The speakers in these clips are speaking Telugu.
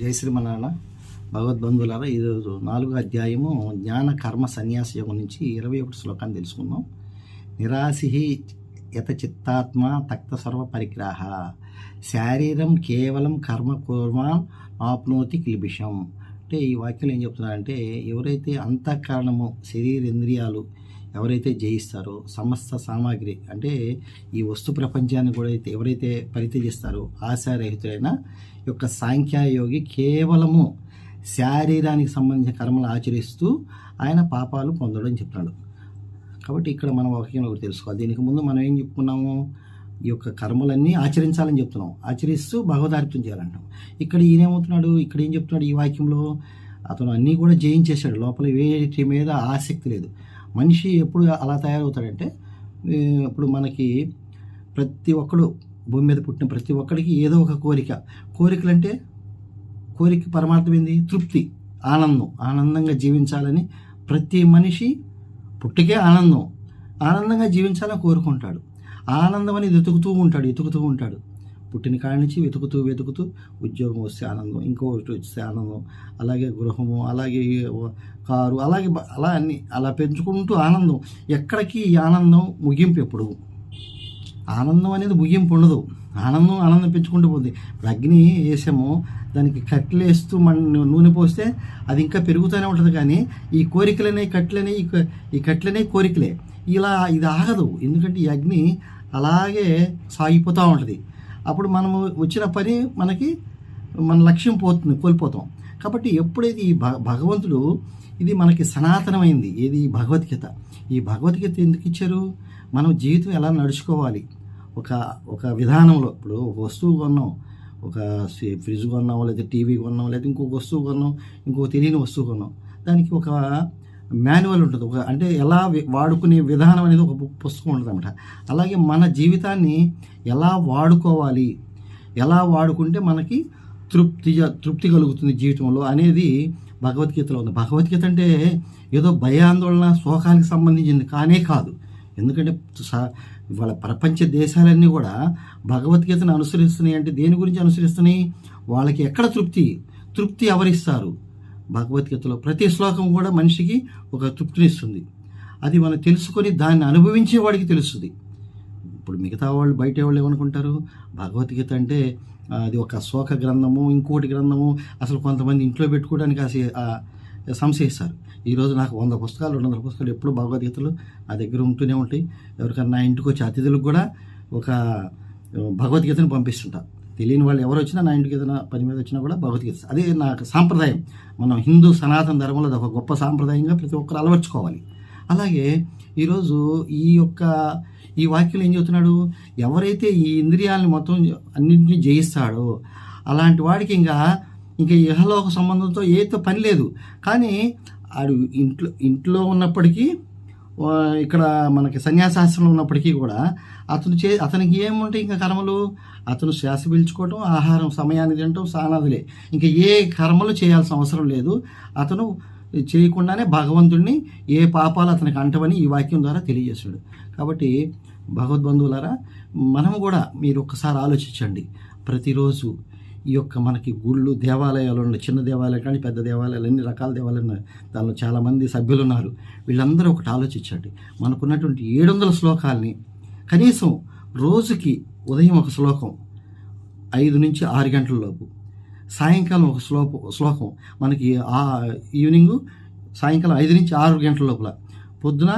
జై శ్రీమన్నారాయణ. భగవద్బంధువులారా ఈరోజు నాలుగో అధ్యాయము జ్ఞాన కర్మ సన్యాస యోగం నుంచి ఇరవై ఒకటి శ్లోకాన్ని తెలుసుకుందాం. నిరాశి యత చిత్తాత్మ తక్త సర్వ పరిగ్రహ. శారీరం కేవలం కర్మ కుర్మాన్ ఆప్నోతి కిల్బిషం అంటే ఈ వాక్యం ఏం చెప్తున్నారంటే ఎవరైతే అంతఃకరణము శరీరేంద్రియాలు ఎవరైతే జయిస్తారో సమస్త సామాగ్రి అంటే ఈ వస్తు ప్రపంచాన్ని కూడా అయితే ఎవరైతే పరిత్యజిస్తారో ఆశారహితులైన యొక్క సాంఖ్యాయోగి కేవలము శారీరానికి సంబంధించిన కర్మలు ఆచరిస్తూ ఆయన పాపాలు పొందడం చెప్తున్నాడు. కాబట్టి ఇక్కడ మనం వాక్యంలో ఒకటి తెలుసుకోవాలి. దీనికి ముందు మనం ఏం చెప్పుకున్నాము? ఈ యొక్క కర్మలన్నీ ఆచరించాలని చెప్తున్నాం. ఆచరిస్తూ భగవదార్థం చేయాలంటాం ఇక్కడ ఈయనేమవుతున్నాడు ఇక్కడ ఏం చెప్తున్నాడు ఈ వాక్యంలో? అతను అన్నీ కూడా జయించేశాడు. లోపల వేటి మీద ఆసక్తి లేదు. మనిషి ఎప్పుడు అలా తయారవుతాడంటే ఇప్పుడు మనకి ప్రతి ఒక్కడు భూమి మీద పుట్టిన ప్రతి ఒక్కడికి ఏదో ఒక కోరిక. కోరికలు అంటే కోరిక పరమార్థం ఏంది? తృప్తి ఆనందం. ఆనందంగా జీవించాలని ప్రతి మనిషి పుట్టికే ఆనందం. ఆనందంగా జీవించాలని కోరుకుంటాడు. ఆనందం అనేది వెతుకుతూ ఉంటాడు వెతుకుతూ ఉంటాడు. పుట్టిన కాడి నుంచి వెతుకుతూ వెతుకుతూ ఉద్యోగం వస్తే ఆనందం ఇంకొకటి వస్తే ఆనందం. అలాగే గృహము అలాగే కారు అలాగే అలా అన్ని అలా పెంచుకుంటూ ఆనందం. ఎక్కడికి ఈ ఆనందం ముగింపు ఎప్పుడు? ఆనందం అనేది ముగింపు ఉండదు. ఆనందం ఆనందం పెంచుకుంటూ పోతుంది ఇప్పుడు అగ్ని వేసాము దానికి కట్టెలేస్తూ మన నూనె పోస్తే అది ఇంకా పెరుగుతూనే ఉంటుంది కానీ ఈ కోరికలనే కట్లనే ఈ కట్లనే కోరికలే. ఇలా ఇది ఆగదు. ఎందుకంటే ఈ అగ్ని అలాగే సాగిపోతూ ఉంటుంది. అప్పుడు మనము వచ్చిన పని మనకి మన లక్ష్యం పోతుంది కోల్పోతాం. కాబట్టి ఎప్పుడైతే ఈ భగవంతుడు ఇది మనకి సనాతనమైంది ఏది ఈ భగవద్గీత ఈ భగవద్గీత ఎందుకు ఇచ్చారు? మనం జీవితం ఎలా నడుచుకోవాలి? ఒక ఒక విధానంలో ఇప్పుడు ఒక వస్తువు కొన్నాం ఒక ఫ్రిడ్జ్ కొన్నాం లేదా టీవీ కొన్నాం లేదా ఇంకొక వస్తువు కొన్నాం ఇంకో తెలియని వస్తువు కొన్నాం. దానికి ఒక మాన్యువల్ ఉంటుంది. ఒక అంటే ఎలా వాడుకునే విధానం అనేది ఒక పుస్తకం ఉంటుంది అనమాట అలాగే మన జీవితాన్ని ఎలా వాడుకోవాలి ఎలా వాడుకుంటే మనకి తృప్తి తృప్తి కలుగుతుంది జీవితంలో అనేది భగవద్గీతలో ఉంది. భగవద్గీత అంటే ఏదో భయాందోళన శోకానికి సంబంధించింది కానే కాదు. ఎందుకంటే స- ఇవాళ ప్రపంచ దేశాలన్నీ కూడా భగవద్గీతను అనుసరిస్తున్నాయి అంటే దేని గురించి అనుసరిస్తున్నాయి? వాళ్ళకి ఎక్కడ తృప్తి? తృప్తి ఎవరిస్తారు? భగవద్గీతలో ప్రతి శ్లోకం కూడా మనిషికి ఒక తృప్తినిస్తుంది అది మనం తెలుసుకొని దాన్ని అనుభవించే వాడికి తెలుస్తుంది. ఇప్పుడు మిగతా వాళ్ళు బయట వాళ్ళు ఏమనుకుంటారు? భగవద్గీత అంటే అది ఒక శోక గ్రంథము ఇంకోటి గ్రంథము అసలు కొంతమంది ఇంట్లో పెట్టుకోవడానికి అసలు సంశయిస్తారు. ఈరోజు నాకు వంద పుస్తకాలు రెండు వందల పుస్తకాలు ఎప్పుడు భగవద్గీతలు నా దగ్గర ఉంటూనే ఉంటాయి. ఎవరికన్నా నా ఇంటికి వచ్చే అతిథులకు కూడా ఒక భగవద్గీతను పంపిస్తుంటా. తెలియని వాళ్ళు ఎవరు వచ్చినా నా ఇంటికి ఏదైనా పని మీద వచ్చినా కూడా భగవద్గీత అదే నాకు సాంప్రదాయం. మనం హిందూ సనాతన ధర్మంలో అది ఒక గొప్ప సాంప్రదాయంగా ప్రతి ఒక్కరు అలవర్చుకోవాలి. అలాగే ఈరోజు ఈ యొక్క ఈ వాక్యం ఏం చెబుతున్నాడు? ఎవరైతే ఈ ఇంద్రియాలని మొత్తం అన్నింటినీ జయిస్తాడో అలాంటి వాడికి ఇంకా ఇంకా ఇహలోక సంబంధంతో ఏతో పని లేదు. కానీ ఆడు ఇంట్లో ఇంట్లో ఉన్నప్పటికీ ఇక్కడ మనకి సన్యాసాశ్రమంలో ఉన్నప్పటికీ కూడా అతను చే అతనికి ఏముంటే ఇంకా కర్మలు? అతను శ్వాస పీల్చుకోవటం ఆహారం సమయాన్ని తినటం సానాదులే ఇంకా ఏ కర్మలు చేయాల్సిన అవసరం లేదు. అతను చేయకుండానే భగవంతుడిని ఏ పాపాలు అతనికి అంటవని ఈ వాక్యం ద్వారా తెలియజేశాడు. కాబట్టి భగవద్బంధువులారా మనము కూడా మీరు ఒక్కసారి ఆలోచించండి. ప్రతిరోజు ఈ యొక్క మనకి గుళ్ళు దేవాలయాలు ఉన్నాయి. చిన్న దేవాలయాలు కానీ పెద్ద దేవాలయాలు అన్ని రకాల దేవాలయాలు ఉన్నాయి. దానిలో చాలామంది సభ్యులు ఉన్నారు వీళ్ళందరూ ఒకటి ఆలోచించండి. మనకున్నటువంటి ఏడు వందల శ్లోకాల్ని కనీసం రోజుకి ఉదయం ఒక శ్లోకం ఐదు నుంచి ఆరు గంటల లోపు సాయంకాలం ఒక శ్లోక శ్లోకం మనకి ఆ ఈవినింగ్ సాయంకాలం ఐదు నుంచి ఆరు గంటల లోపల పొద్దున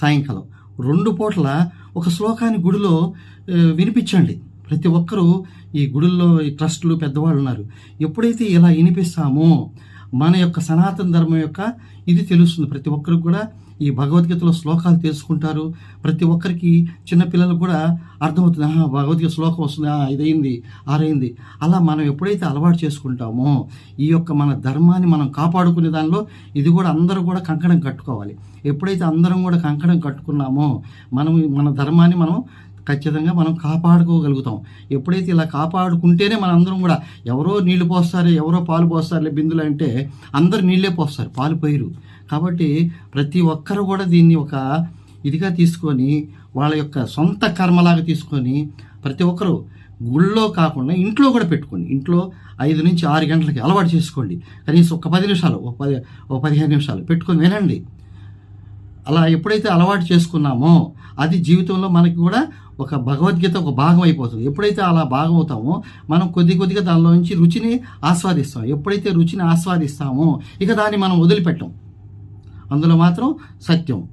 సాయంకాలం రెండు పూట్ల ఒక శ్లోకాన్ని గుడిలో వినిపించండి. ప్రతి ఒక్కరూ ఈ గుడుల్లో ఈ ట్రస్టులు పెద్దవాళ్ళు ఉన్నారు. ఎప్పుడైతే ఇలా వినిపిస్తామో మన యొక్క సనాతన ధర్మం యొక్క ఇది తెలుస్తుంది. ప్రతి ఒక్కరికి కూడా ఈ భగవద్గీతలో శ్లోకాలు తెలుసుకుంటారు. ప్రతి ఒక్కరికి చిన్నపిల్లలకు కూడా అర్థమవుతుంది. ఆహా భగవద్గీత శ్లోకం వస్తుంది. ఇదైంది ఆరైంది. అలా మనం ఎప్పుడైతే అలవాటు చేసుకుంటామో ఈ యొక్క మన ధర్మాన్ని మనం కాపాడుకునే దానిలో ఇది కూడా అందరూ కూడా కంకణం కట్టుకోవాలి. ఎప్పుడైతే అందరం కూడా కంకణం కట్టుకున్నామో మనం మన ధర్మాన్ని మనం ఖచ్చితంగా మనం కాపాడుకోగలుగుతాం. ఎప్పుడైతే ఇలా కాపాడుకుంటేనే మనందరం కూడా ఎవరో నీళ్ళు పోస్తారు ఎవరో పాలు పోస్తారులే బిందులు అంటే అందరు నీళ్ళే పోస్తారు పాలు పోయిరు. కాబట్టి ప్రతి ఒక్కరు కూడా దీన్ని ఒక ఇదిగా తీసుకొని వాళ్ళ యొక్క సొంత కర్మలాగా తీసుకొని ప్రతి ఒక్కరు గుళ్ళో కాకుండా ఇంట్లో కూడా పెట్టుకోండి. ఇంట్లో ఐదు నుంచి ఆరు గంటలకి అలవాటు చేసుకోండి. కనీసం ఒక పది నిమిషాలు ఒక పది ఒక పదిహేను నిమిషాలు పెట్టుకొని వినండి. అలా ఎప్పుడైతే అలవాటు చేసుకున్నామో అది జీవితంలో మనకి కూడా ఒక భగవద్గీత ఒక భాగం అయిపోతుంది. ఎప్పుడైతే అలా భాగం అవుతామో మనం కొద్ది కొద్దిగా దానిలో నుంచి రుచిని ఆస్వాదిస్తాం. ఎప్పుడైతే రుచిని ఆస్వాదిస్తామో ఇక దాన్ని మనం వదిలిపెట్టం. అందులో మాత్రం సత్యం.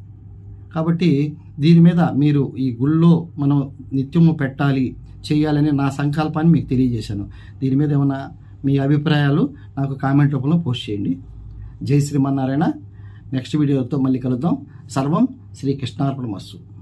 కాబట్టి దీని మీద మీరు ఈ గుళ్ళో మనం నిత్యము పెట్టాలి చేయాలని నా సంకల్పాన్ని మీకు తెలియజేశాను. దీని మీద ఏమైనా మీ అభిప్రాయాలు నాకు కామెంట్ రూపంలో పోస్ట్ చేయండి. జై శ్రీమన్నారాయణ. నెక్స్ట్ వీడియోతో మళ్ళీ కలుద్దాం. సర్వం శ్రీ మస్తు